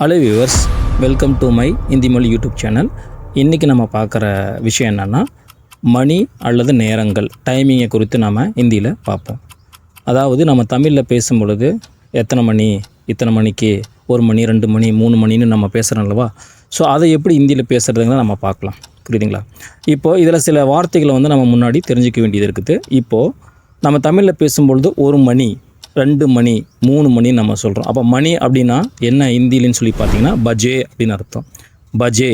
Hello viewers welcome to my Hindi மொழி YouTube channel இன்றைக்கி நம்ம பார்க்குற விஷயம் என்னென்னா மணி அல்லது நேரங்கள் டைமிங்கை குறித்து நம்ம ஹிந்தியில் பார்ப்போம். அதாவது நம்ம தமிழில் பேசும் பொழுது எத்தனை மணி இத்தனை மணிக்கு ஒரு மணி ரெண்டு மணி மூணு மணின்னு நம்ம பேசுகிறோம் அல்லவா? ஸோ அதை எப்படி ஹிந்தியில் பேசுகிறதுங்கிறத நம்ம பார்க்கலாம். புரியுதுங்களா? இப்போது இதில் சில வார்த்தைகளை வந்து நம்ம முன்னாடி தெரிஞ்சுக்க வேண்டியது இருக்குது. இப்போது நம்ம தமிழில் பேசும்பொழுது ஒரு மணி ரெண்டு மணி மூணு மணி நம்ம சொல்கிறோம் அப்போ மணி அப்படின்னா என்ன ஹிந்திலன்னு சொல்லி பார்த்தீங்கன்னா பஜே அப்படின்னு அர்த்தம். பஜே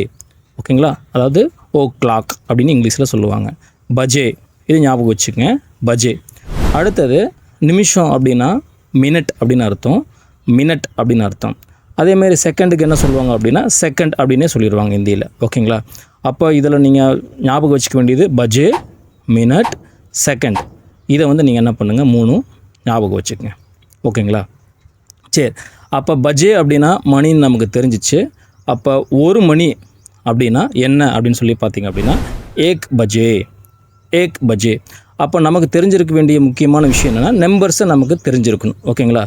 ஓகேங்களா? அதாவது ஓ கிளாக் அப்படின்னு இங்கிலீஷில் சொல்லுவாங்க. பஜே இது ஞாபகம் வச்சுக்கோங்க. பஜே. அடுத்தது நிமிஷம் அப்படின்னா மினட் அப்படின்னு அர்த்தம். மினட் அப்படின்னு அர்த்தம். அதேமாரி செகண்டுக்கு என்ன சொல்லுவாங்க அப்படின்னா செகண்ட் அப்படின்னே சொல்லிடுவாங்க ஹிந்தியில். ஓகேங்களா? அப்போ இதில் நீங்கள் ஞாபகம் வச்சுக்க வேண்டியது பஜே மினட் செகண்ட் இதை வந்து நீங்கள் என்ன பண்ணுங்கள் மூணும் ஞாபகம் வச்சுக்கோங்க. ஓகேங்களா? சரி. அப்போ பஜே அப்படின்னா மணின்னு நமக்கு தெரிஞ்சிச்சு. அப்போ ஒரு மணி அப்படின்னா என்ன அப்படின்னு சொல்லி பார்த்தீங்க அப்படின்னா ஏக் பஜே ஏக் பஜே அப்போ நமக்கு தெரிஞ்சிருக்க வேண்டிய முக்கியமான விஷயம் என்னென்னா நம்பர்ஸை நமக்கு தெரிஞ்சிருக்கணும். ஓகேங்களா?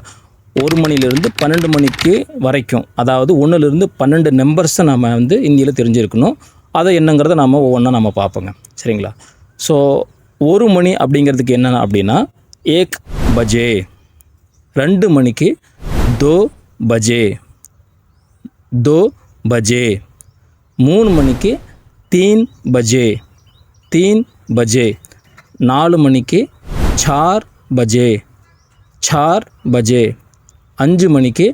ஒரு மணிலேருந்து பன்னெண்டு மணிக்கு வரைக்கும் அதாவது ஒன்றுலேருந்து பன்னெண்டு நம்பர்ஸை நம்ம வந்து இந்தியில் தெரிஞ்சிருக்கணும். அதை என்னங்கிறத நம்ம ஒவ்வொன்றா நம்ம பார்ப்போங்க. சரிங்களா? ஸோ ஒரு மணி அப்படிங்கிறதுக்கு என்னென்ன அப்படின்னா ஏக் பஜே ரெண்டு மணிக்கு தோ பஜே தோ பஜே மூணு மணிக்கு தீன் பஜே தீன் பஜே நாலு மணிக்கு சார் பஜே சார் பஜே அஞ்சு மணிக்கு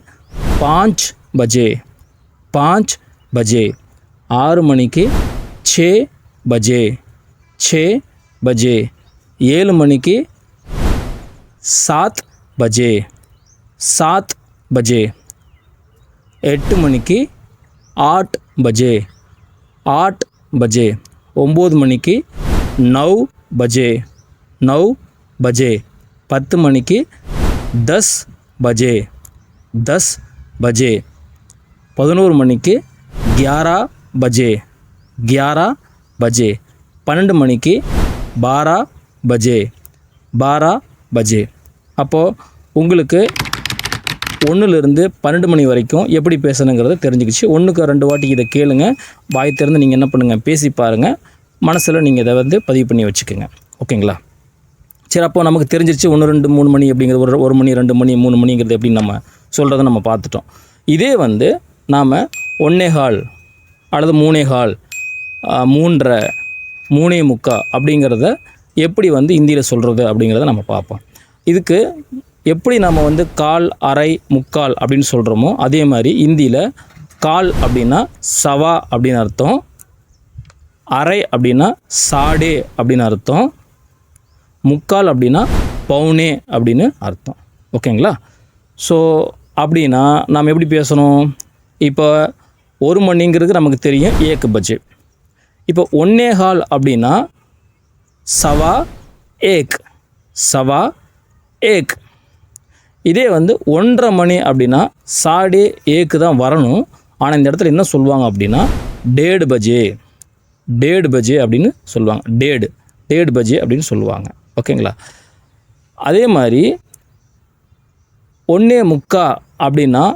பாஞ்ச் பஜே பாஞ்ச் பஜே ஆறு மணிக்கு छः பஜே छः பஜே ஏழு மணிக்கு சாத் பஜே சாத் பஜே எட்டு மணிக்கு ஆட் பஜே ஆட் பஜே ஒம்பது மணிக்கு நவ் பஜே நவ் பஜே பத்து மணிக்கு தஸ் பஜே தஸ் பஜே பதினோரு மணிக்கு கியாரா பஜே கியாரா பஜே பன்னெண்டு மணிக்கு பாரா பஜே பாரா பஜ்ஜி. அப்போது உங்களுக்கு ஒன்றுலேருந்து பன்னெண்டு மணி வரைக்கும் எப்படி பேசணுங்கிறத தெரிஞ்சுக்கிச்சு. ஒன்றுக்கு ரெண்டு வாட்டி இதை கேளுங்க. வாய் திறந்து நீங்கள் என்ன பண்ணுங்கள் பேசி பாருங்கள் மனசில் நீங்கள் இதை வந்து பதிவு பண்ணி வச்சுக்கோங்க. ஓகேங்களா? சரி அப்போ நமக்கு தெரிஞ்சிருச்சு ஒன்று ரெண்டு மூணு மணி அப்படிங்கிறது ஒரு ஒரு மணி ரெண்டு மணி மூணு மணிங்கிறது எப்படின்னு நம்ம சொல்கிறத நம்ம பார்த்துட்டோம். இதே வந்து நாம் ஒன்னே ஹால் அல்லது மூணே ஹால் மூன்றரை மூணே முக்கா அப்படிங்கிறத எப்படி வந்து இந்தியில் சொல்கிறது அப்படிங்கிறத நம்ம பார்ப்போம். இதுக்கு எப்படி நம்ம வந்து கால் அரை முக்கால் அப்படின்னு சொல்கிறோமோ அதே மாதிரி இந்தியில் கால் அப்படின்னா சவா அப்படின்னு அர்த்தம் அரை அப்படின்னா சாடே அப்படின்னு அர்த்தம் முக்கால் அப்படின்னா பவுனே அப்படின்னு அர்த்தம். ஓகேங்களா? ஸோ அப்படின்னா நாம் எப்படி பேசணும்? இப்போ ஒரு மணிங்கிறது நமக்கு தெரியும் ஏக்கு பட்ஜெட். இப்போ ஒன்னே கால் அப்படின்னா சவா ஏக். சவா ஏக். இதே வந்து ஒன்றரை மணி அப்படின்னா சாடே ஏக்கு தான் வரணும். ஆனால் இந்த இடத்துல என்ன சொல்லுவாங்க அப்படின்னா டேடு பஜே. டேடு பஜே அப்படின்னு சொல்லுவாங்க. டேடு. டேடு பஜே அப்படின்னு சொல்லுவாங்க. ஓகேங்களா? அதே மாதிரி ஒன்னே முக்கா அப்படின்னா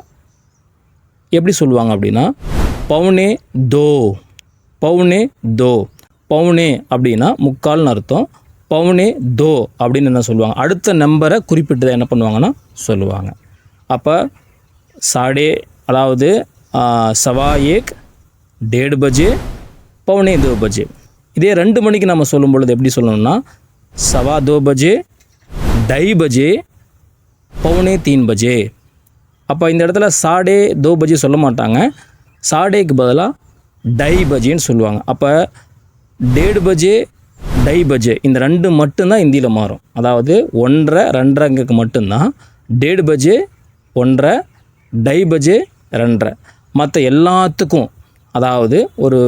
எப்படி சொல்லுவாங்க அப்படின்னா பவுனே தோ. பவுனே தோ. பவுனே அப்படின்னா முக்கால்னு அர்த்தம். பவுனே தோ அப்படின்னு என்ன சொல்லுவாங்க? அடுத்த நம்பரை குறிப்பிட்டு என்ன பண்ணுவாங்கன்னா சொல்லுவாங்க. அப்போ சாடே அதாவது சவா ஏக் டேடு பஜே பவுனே தோ பஜே. இதே ரெண்டு மணிக்கு நம்ம சொல்லும் பொழுது எப்படி சொல்லணும்னா சவா தோ பஜே டை பஜே பவுனே தீன் பஜே. அப்போ இந்த இடத்துல சாடே தோ பஜே சொல்ல மாட்டாங்க. சாடேக்கு பதிலாக டை பஜேன்னு சொல்லுவாங்க. அப்போ டேடு பஜே டை பஜே இந்த ரெண்டு மட்டும்தான் இந்தியில் மாறும். அதாவது ஒன்றரை ரெண்டரைங்கிறதுக்கு மட்டும்தான். டேடு பஜே ஒன்றரை டை பஜே ரெண்டரை. மற்ற எல்லாத்துக்கும் அதாவது ஒரு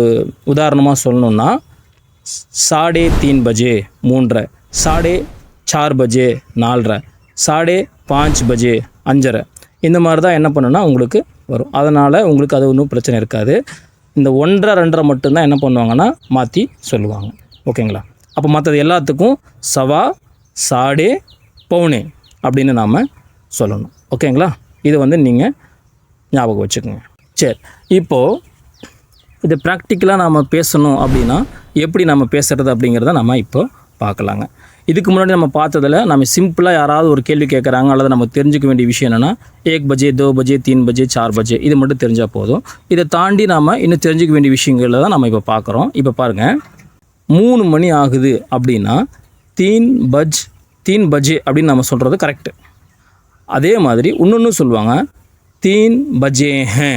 உதாரணமாக சொல்லணுன்னா சாடே தீன் பஜே மூன்றரை. சாடே சார் பஜே நாலரை. சாடே பாஞ்ச் பஜே அஞ்சரை. இந்த மாதிரி தான் என்ன பண்ணுன்னா உங்களுக்கு வரும். அதனால் உங்களுக்கு அது ஒன்றும் பிரச்சனை இருக்காது. இந்த ஒன்றரை ரெண்டரை மட்டும்தான் என்ன பண்ணுவாங்கன்னா மாற்றி சொல்லுவாங்க. ஓகேங்களா? அப்போ மற்றது எல்லாத்துக்கும் சவா சாடே பவுனே அப்படின்னு நாம் சொல்லணும். ஓகேங்களா? இது வந்து நீங்கள் ஞாபகம் வச்சுக்கோங்க. சரி இப்போது இது ப்ராக்டிக்கலாக நாம் பேசணும் அப்படின்னா எப்படி நம்ம பேசுகிறது அப்படிங்கிறத நம்ம இப்போ பார்க்கலாங்க. இதுக்கு முன்னாடி நம்ம பார்த்ததில் நம்ம சிம்பிளாக யாராவது ஒரு கேள்வி கேட்குறாங்க அல்லது நம்ம தெரிஞ்சுக்க வேண்டிய விஷயம் என்னென்னா ஏக் பஜே தோ பஜே தீன் பஜே சார் பஜே இது மட்டும் தெரிஞ்சால் போதும். இதை தாண்டி நாம் இன்னும் தெரிஞ்சுக்க வேண்டிய விஷயங்களை தான் நம்ம இப்போ பார்க்குறோம். இப்போ பாருங்கள் மூணு மணி ஆகுது அப்படின்னா தீன் பஜ் தீன் பஜே அப்படின்னு நம்ம சொல்கிறது கரெக்டு அதே மாதிரி இன்னொன்று சொல்லுவாங்க தீன் பஜே ஹே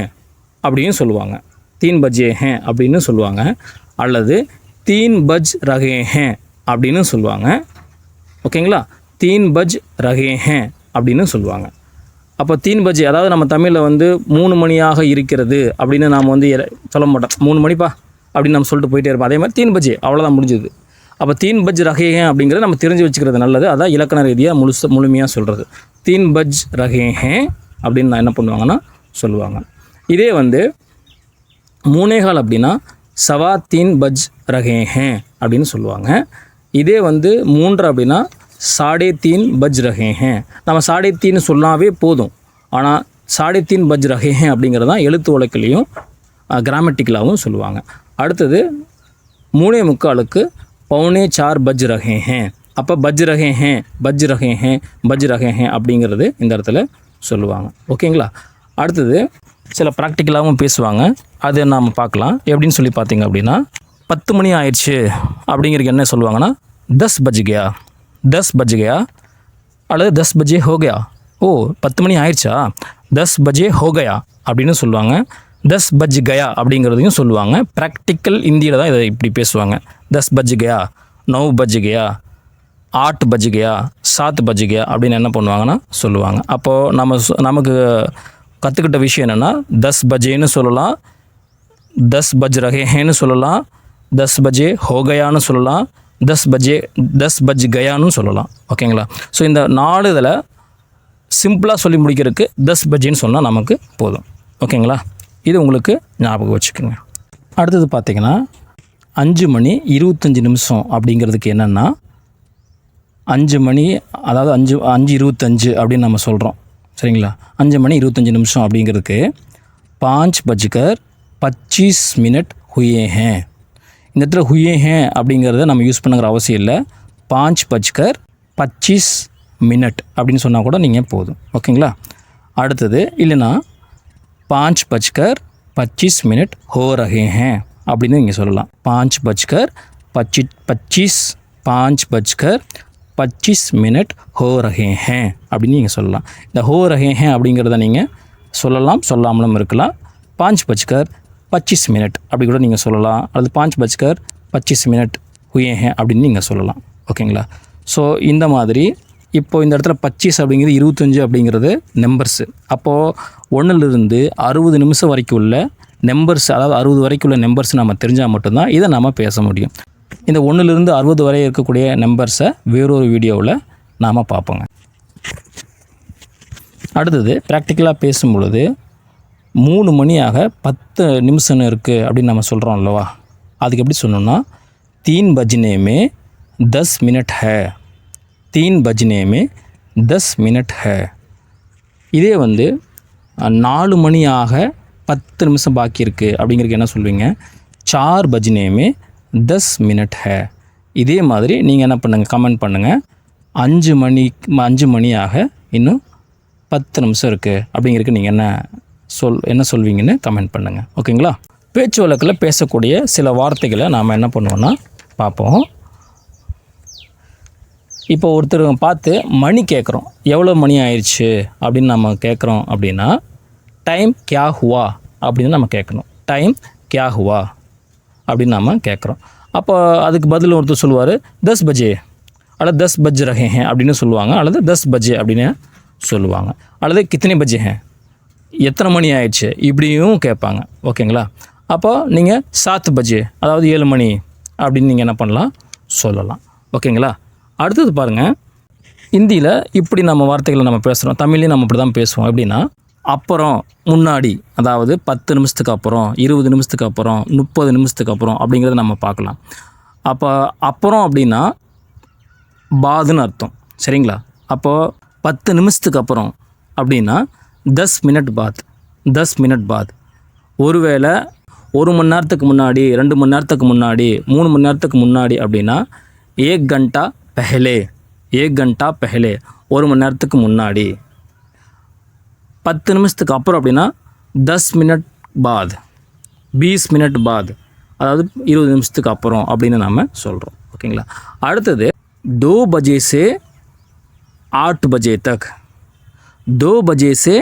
அப்படின்னு சொல்லுவாங்க. தீன் பஜே ஹே அப்படின்னு சொல்லுவாங்க. அல்லது தீன் பஜ் ரகே ஹே அப்படின்னு சொல்லுவாங்க. ஓகேங்களா? தீன் பஜ் ரகே ஹே அப்படின்னு சொல்லுவாங்க. அப்போ தீன் பஜ்ஜி அதாவது நம்ம தமிழில் வந்து மூணு மணியாக இருக்கிறது அப்படின்னு நாம் வந்து சொல்ல மாட்டோம். மூணு மணிப்பா? அப்படின்னு நம்ம சொல்லிட்டு போயிட்டே இருப்போம். அதே மாதிரி தீன் பஜ்ஜி அவ்வளோதான் முடிஞ்சது. அப்போ தீன் பஜ் ரகேஹே அப்படிங்கிறத நம்ம தெரிஞ்சு வச்சுக்கிறது நல்லது. அதான் இலக்கண ரீதியாக முழுச முழுமையாக சொல்கிறது தீன் பஜ் ரகேஹே அப்படின்னு நான் என்ன பண்ணுவாங்கன்னா சொல்லுவாங்க. இதே வந்து மூணேகால் அப்படின்னா சவா தீன் பஜ் ரகேஹே அப்படின்னு சொல்லுவாங்க. இதே வந்து மூன்று அப்படின்னா சாடே தீன் பஜ் ரகேஹே நம்ம சாடே தீன் சொன்னாவே போதும். ஆனால் சாடே தீன் பஜ் ரகேஹே அப்படிங்கிறது தான் எழுத்து வழக்கிலையும் கிராமட்டிக்கலாகவும் சொல்லுவாங்க. அடுத்தது மூணே முக்காலுக்கு பவுனே சார் பஜ் ரகே ஹே அப்போ பஜ் ரகே ஹே பஜ் ரகே ஹே பஜ் ரகே ஹே அப்படிங்கிறது இந்த இடத்துல சொல்லுவாங்க. ஓகேங்களா? அடுத்தது சில ப்ராக்டிக்கலாகவும் பேசுவாங்க. அதை நாம் பார்க்கலாம். எப்படின்னு சொல்லி பார்த்தீங்க அப்படின்னா பத்து மணி ஆயிடுச்சு அப்படிங்கிறதுக்கு என்ன சொல்லுவாங்கன்னா தஸ் பஜ் கயா? தஸ் பஜ் கயா? அல்லது தஸ் பஜ்ஜே ஹோகையா ஓ பத்து மணி ஆயிடுச்சா? தஸ் பஜே ஹோகயா அப்படின்னு சொல்லுவாங்க. தஸ் பஜ் கயா? அப்படிங்கிறதையும் சொல்லுவாங்க. ப்ராக்டிக்கல் இந்தியில் தான் இதை இப்படி பேசுவாங்க. தஸ் பஜ் கயா? நவ் பஜ் கயா? ஆட் பஜ் கயா? சாத் பஜ் கயா? அப்படின்னு என்ன பண்ணுவாங்கன்னா சொல்லுவாங்க. அப்போது நம்ம சொ- நமக்கு கற்றுக்கிட்ட விஷயம் என்னென்னா தஸ் பஜேன்னு சொல்லலாம். தஸ் பஜ் ரகேன்னு சொல்லலாம். தஸ் பஜே ஹோகயான்னு சொல்லலாம் தஸ் பஜே தஸ் பஜ் கயான்னு சொல்லலாம். ஓகேங்களா? ஸோ இந்த நாலு இதில் சிம்பிளாக சொல்லி முடிக்கிறதுக்கு தஸ் பஜ்ஜின்னு சொன்னால் நமக்கு போதும். ஓகேங்களா? இது உங்களுக்கு ஞாபகம் வச்சுக்கோங்க. அடுத்தது பார்த்தீங்கன்னா அஞ்சு மணி இருபத்தஞ்சி நிமிஷம் அப்படிங்கிறதுக்கு என்னென்னா அஞ்சு மணி அதாவது அஞ்சு அஞ்சு இருபத்தஞ்சு அப்படின்னு நம்ம சொல்கிறோம் சரிங்களா? அஞ்சு மணி இருபத்தஞ்சி நிமிஷம் அப்படிங்கிறதுக்கு பாஞ்ச் பஜ்கர் பச்சீஸ் மினிட் ஹுயே ஹேன் இந்த இடத்துல ஹுயே ஹேன் அப்படிங்கிறத நம்ம யூஸ் பண்ணுங்கிற அவசியம் இல்லை. பாஞ்ச் பச்கர் பச்சீஸ் மினட் அப்படின்னு சொன்னால் கூட நீங்கள் போதும். ஓகேங்களா? அடுத்தது இல்லைன்னா பாஞ்ச் பச்கர் பச்சீஸ் மினிட் ஹோ ரஹே ஹே அப்படின்னு நீங்கள் சொல்லலாம். பாஞ்ச் பச்கர் பச்சி பச்சீஸ் பாஞ்ச் பச்கர் பச்சீஸ் மினிட் ஹோ ரஹே ஹே அப்படின்னு நீங்கள் சொல்லலாம். இந்த ஹோ ரஹே ஹே அப்படிங்கிறத நீங்கள் சொல்லலாம் சொல்லாமலும் இருக்கலாம். பாஞ்ச் பச்கர் பச்சீஸ் மினிட் அப்படி கூட நீங்கள் சொல்லலாம். அல்லது பாஞ்ச் பஜ்கர் பச்சீஸ் மினிட் ஹுயே ஹே அப்படின்னு நீங்கள் சொல்லலாம். ஓகேங்களா? ஸோ இந்த மாதிரி இப்போது இந்த இடத்துல பச்சீஸ் அப்படிங்கிறது இருபத்தஞ்சு அப்படிங்கிறது நம்பர்ஸு அப்போது ஒன்றிலிருந்து அறுபது நிமிஷம் வரைக்கும் உள்ள நம்பர்ஸ் அதாவது அறுபது வரைக்கும் உள்ள நம்பர்ஸ் நம்ம தெரிஞ்சால் மட்டும்தான் இதை நம்ம பேச முடியும். இந்த ஒன்றுலேருந்து அறுபது வரை இருக்கக்கூடிய நம்பர்ஸை வேறொரு வீடியோவில் நாம் பார்ப்போங்க. அடுத்தது ப்ராக்டிக்கலாக பேசும் பொழுது மூணு மணியாக பத்து நிமிஷம் இருக்குது அப்படின்னு நம்ம சொல்கிறோம் அல்லவா? அதுக்கு எப்படி சொன்னோம்னா தீன் பஜ்னே மே தஸ் மினிட் ஹே. தீன் பஜ்னே மே தஸ் மினிட் ஹே. இதே வந்து நாலு மணியாக பத்து நிமிஷம் பாக்கி இருக்குது அப்படிங்கிறதுக்கு என்ன சொல்வீங்க? சார் பஜ்னே மே தஸ் மினிட் ஹே. இதே மாதிரி நீங்கள் என்ன பண்ணுங்கள் கமெண்ட் பண்ணுங்கள் அஞ்சு மணி அஞ்சு மணியாக இன்னும் பத்து நிமிஷம் இருக்குது அப்படிங்கிறதுக்கு நீங்கள் என்ன சொல் என்ன சொல்வீங்கன்னு கமெண்ட் பண்ணுங்கள் ஓகேங்களா பேச்சு வழக்கில் பேசக்கூடிய சில வார்த்தைகளை நாம் என்ன பண்ணுவோன்னா பார்ப்போம். இப்போ ஒருத்தர் பார்த்து மணி கேட்குறோம் எவ்வளோ மணி ஆயிடுச்சு அப்படின்னு நம்ம கேட்குறோம் அப்படின்னா டைம் கியா ஹுவா அப்படின்னு நம்ம கேட்கணும் டைம் கியா ஹுவா அப்படின்னு நம்ம கேட்குறோம் அப்போ அதுக்கு பதில் ஒருத்தர் சொல்லுவார் தஸ் பஜே அல்லது தஸ் பஜ் ரஹே ஹே அப்படின்னு சொல்லுவாங்க அல்லது தஸ் பஜே அப்படின்னு சொல்லுவாங்க. அல்லது கித்தனை பஜே ஹே எத்தனை மணி ஆயிடுச்சு? இப்படியும் கேட்பாங்க. ஓகேங்களா? அப்போ நீங்கள் சாத்து பஜ்ஜி அதாவது ஏழு மணி அப்படின்னு நீங்கள் என்ன பண்ணலாம்? சொல்லலாம். ஓகேங்களா? அடுத்தது பாருங்கள் இந்தியில் இப்படி நம்ம வார்த்தைகளை நம்ம பேசுகிறோம் தமிழ்லையும் நம்ம இப்படி தான் பேசுவோம். எப்படின்னா அப்புறம் முன்னாடி அதாவது பத்து நிமிஷத்துக்கு அப்புறம் இருபது நிமிஷத்துக்கு அப்புறம் முப்பது நிமிஷத்துக்கு அப்புறம் அப்படிங்கிறத நம்ம பார்க்கலாம். அப்போ அப்புறம் அப்படின்னா பாதுன்னு அர்த்தம். சரிங்களா? அப்போது பத்து நிமிஷத்துக்கு அப்புறம் அப்படின்னா தஸ் மினிட் பாத் தஸ் மினிட் பாத் ஒருவேளை ஒரு மணி நேரத்துக்கு முன்னாடி ரெண்டு மணி நேரத்துக்கு முன்னாடி மூணு மணி நேரத்துக்கு முன்னாடி அப்படின்னா ஏக் கண்டா பெஹலே ஏக் கண்டா பெஹலே ஒரு மணி நேரத்துக்கு முன்னாடி. பத்து நிமிஷத்துக்கு அப்புறம் அப்படின்னா தஸ் மினிட் பாத் பீஸ் மினிட் பாத் அதாவது இருபது நிமிஷத்துக்கு அப்புறம் அப்படின்னு நாம் சொல்கிறோம் ஓகேங்களா? அடுத்தது டூ பஜே சே ஆட் பஜே தக். தோ பஜே சே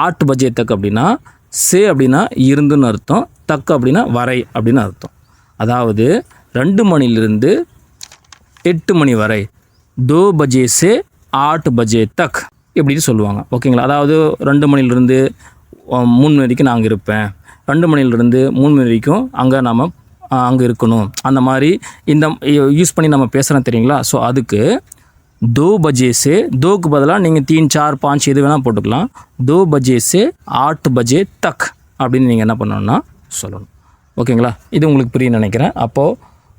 ஆட் பஜே தக் அப்படின்னா சே அப்படின்னா இருந்துன்னு அர்த்தம் தக் அப்படின்னா வரை அப்படின்னு அர்த்தம். அதாவது ரெண்டு மணிலிருந்து எட்டு மணி வரை தோ பஜே சே ஆட் பஜே தக் இப்படின்னு சொல்லுவாங்க. ஓகேங்களா? அதாவது ரெண்டு மணிலிருந்து மூணு மணி வரைக்கும் நான் அங்கே இருப்பேன். ரெண்டு மணிலிருந்து மூணு மணி வரைக்கும் அங்கே நாம் அங்கே இருக்கணும். அந்த மாதிரி இந்த யூஸ் பண்ணி நம்ம பேசுகிறோம் தெரியுங்களா? ஸோ அதுக்கு दो बजे से பதிலாக நீங்கள் தீன் சார் பாஞ்ச் எது வேணால் போட்டுக்கலாம். தோ பஜே சே ஆட் பஜே தக் அப்படின்னு நீங்கள் என்ன பண்ணணும்னா சொல்லணும். ஓகேங்களா? இது உங்களுக்கு புரிய நினைக்கிறேன். அப்போது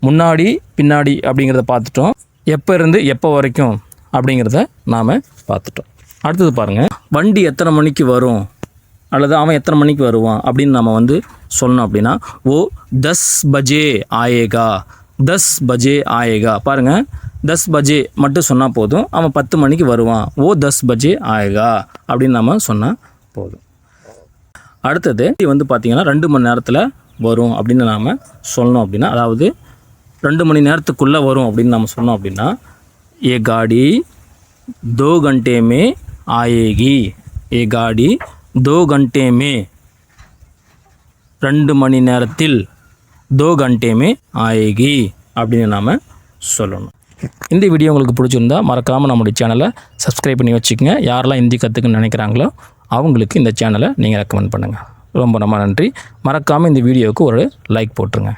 முன்னாடி பின்னாடி அப்படிங்கிறத பார்த்துட்டோம். எப்போ இருந்து எப்போ வரைக்கும் அப்படிங்கிறத நாம் பார்த்துட்டோம். அடுத்தது பாருங்கள் வண்டி எத்தனை மணிக்கு வரும்? அல்லது அவன் எத்தனை மணிக்கு வருவான்? அப்படின்னு நம்ம வந்து சொன்னோம் அப்படின்னா ஓ தஸ் பஜே ஆயேகா. தஸ் பஜே ஆயேகா. பாருங்கள் தஸ் பஜே மட்டும் சொன்னால் போதும். அவன் பத்து மணிக்கு வருவான். ஓ தஸ் பஜே ஆயகா அப்படின்னு நம்ம சொன்னால் போதும். அடுத்தது வந்து பார்த்திங்கன்னா ரெண்டு மணி நேரத்தில் வரும் அப்படின்னு நாம் சொன்னோம் அப்படின்னா அதாவது ரெண்டு மணி நேரத்துக்குள்ளே வரும் அப்படின்னு நம்ம சொன்னோம் அப்படின்னா ஏ காடி தோ கண்டேமே ஆயேகி. ஏ காடி தோ கண்டே மே ரெண்டு மணி நேரத்தில் தோ கண்டேமே ஆயேகி அப்படின்னு நாம் சொல்லணும். இந்த வீடியோ உங்களுக்கு பிடிச்சிருந்தா மறக்காமல் நம்மளுடைய சேனலை சப்ஸ்கிரைப் பண்ணி வச்சுக்கோங்க. யாரெல்லாம் ஹிந்தி கற்றுக்குன்னு நினைக்கிறாங்களோ அவங்களுக்கு இந்த சேனலை நீங்கள் ரெக்கமெண்ட் பண்ணுங்கள் ரொம்ப ரொம்ப நன்றி. மறக்காமல் இந்த வீடியோவுக்கு ஒரு லைக் போட்டுருங்க.